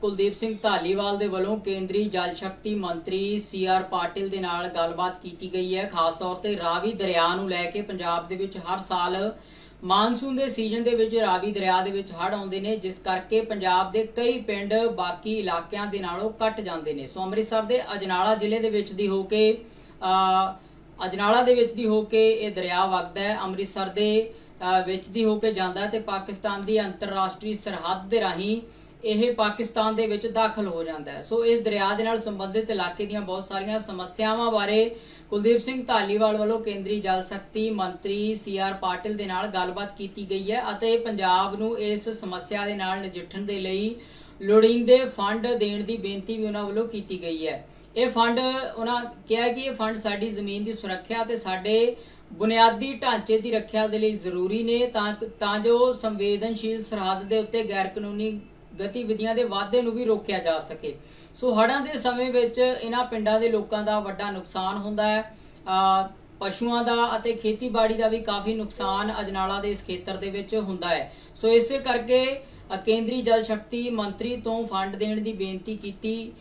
ਕੁਲਦੀਪ ਸਿੰਘ ਧਾਲੀਵਾਲ ਦੇ ਵੱਲੋਂ ਕੇਂਦਰੀ ਜਲ ਸ਼ਕਤੀ ਮੰਤਰੀ ਸੀ ਆਰ ਪਾਟਿਲ ਦੇ ਨਾਲ ਗੱਲਬਾਤ ਕੀਤੀ ਗਈ ਹੈ। ਖਾਸ ਤੌਰ ਤੇ ਰਾਵੀ ਦਰਿਆ ਨੂੰ ਲੈ ਕੇ ਪੰਜਾਬ ਦੇ ਵਿੱਚ ਹਰ ਸਾਲ ਮਾਨਸੂਨ ਦੇ ਸੀਜ਼ਨ ਦੇ ਵਿੱਚ ਰਾਵੀ ਦਰਿਆ ਦੇ ਵਿੱਚ ਹੜ੍ਹ ਆਉਂਦੇ ਨੇ ਜਿਸ ਕਰਕੇ ਪੰਜਾਬ ਦੇ ਕਈ ਪਿੰਡ ਬਾਕੀ ਇਲਾਕਿਆਂ ਦੇ ਨਾਲੋਂ ਕੱਟ ਜਾਂਦੇ ਨੇ। ਸੋ ਅੰਮ੍ਰਿਤਸਰ ਦੇ ਅਜਨਾਲਾ ਜ਼ਿਲ੍ਹੇ ਦੇ ਵਿੱਚ ਦੀ ਹੋ ਕੇ ਅ, ਅਜਨਾਲਾ ਦੇ ਵਿੱਚ ਦੀ ਹੋ ਕੇ ਇਹ ਦਰਿਆ ਵਗਦਾ ਹੈ। ਅੰਮ੍ਰਿਤਸਰ ਦੇ ਵਿੱਚ ਦੀ ਹੋ ਕੇ ਜਾਂਦਾ ਤੇ ਪਾਕਿਸਤਾਨ ਦੀ ਅੰਤਰਰਾਸ਼ਟਰੀ ਸਰਹੱਦ ਦੇ ਰਾਹੀਂ ਇਹ ਪਾਕਿਸਤਾਨ ਦੇ ਵਿੱਚ ਦਾਖਲ ਹੋ ਜਾਂਦਾ ਹੈ। ਸੋ ਇਸ ਦਰਿਆ ਦੇ ਨਾਲ ਸੰਬੰਧਿਤ ਇਲਾਕੇ ਦੀਆਂ ਬਹੁਤ ਸਾਰੀਆਂ ਸਮੱਸਿਆਵਾਂ ਬਾਰੇ ਕੁਲਦੀਪ ਸਿੰਘ ਧਾਲੀਵਾਲ ਵੱਲੋਂ ਕੇਂਦਰੀ ਜਲ ਸ਼ਕਤੀ ਮੰਤਰੀ ਸੀ ਆਰ ਪਾਟਿਲ ਦੇ ਨਾਲ ਗੱਲਬਾਤ ਕੀਤੀ ਗਈ ਹੈ ਅਤੇ ਪੰਜਾਬ ਨੂੰ ਇਸ ਸਮੱਸਿਆ ਦੇ ਨਾਲ ਨਜਿੱਠਣ ਦੇ ਲਈ ਲੋੜੀਂਦੇ ਫੰਡ ਦੇਣ ਦੀ ਬੇਨਤੀ ਵੀ ਉਹਨਾਂ ਵੱਲੋਂ ਕੀਤੀ ਗਈ ਹੈ। ਇਹ ਫੰਡ ਉਹਨਾਂ ਕਿਹਾ ਕਿ ਇਹ ਫੰਡ ਸਾਡੀ ਜ਼ਮੀਨ ਦੀ ਸੁਰੱਖਿਆ ਤੇ ਸਾਡੇ ਬੁਨਿਆਦੀ ਢਾਂਚੇ ਦੀ ਰੱਖਿਆ ਦੇ ਲਈ ਜ਼ਰੂਰੀ ਨੇ ਤਾਂ ਤਾਂ ਜੋ ਸੰਵੇਦਨਸ਼ੀਲ ਸਰਹੱਦ ਦੇ ਉੱਤੇ ਗੈਰ ਕਾਨੂੰਨੀ ਗਤੀਵਿਧੀਆਂ ਦੇ ਵਾਧੇ ਨੂੰ ਵੀ ਰੋਕਿਆ ਜਾ ਸਕੇ। ਸੋ ਹੜ੍ਹਾਂ ਦੇ ਸਮੇਂ ਵਿੱਚ ਇਹਨਾਂ ਪਿੰਡਾਂ ਦੇ ਲੋਕਾਂ ਦਾ ਵੱਡਾ ਨੁਕਸਾਨ ਹੁੰਦਾ ਹੈ। ਪਸ਼ੂਆਂ ਦਾ ਅਤੇ ਖੇਤੀਬਾੜੀ ਦਾ ਵੀ ਕਾਫੀ ਨੁਕਸਾਨ ਅਜਨਾਲਾ ਦੇ ਇਸ ਖੇਤਰ ਦੇ ਵਿੱਚ ਹੁੰਦਾ ਹੈ। ਸੋ ਇਸੇ ਕਰਕੇ ਕੇਂਦਰੀ ਜਲ ਸ਼ਕਤੀ ਮੰਤਰੀ ਤੋਂ ਫੰਡ ਦੇਣ ਦੀ ਬੇਨਤੀ ਕੀਤੀ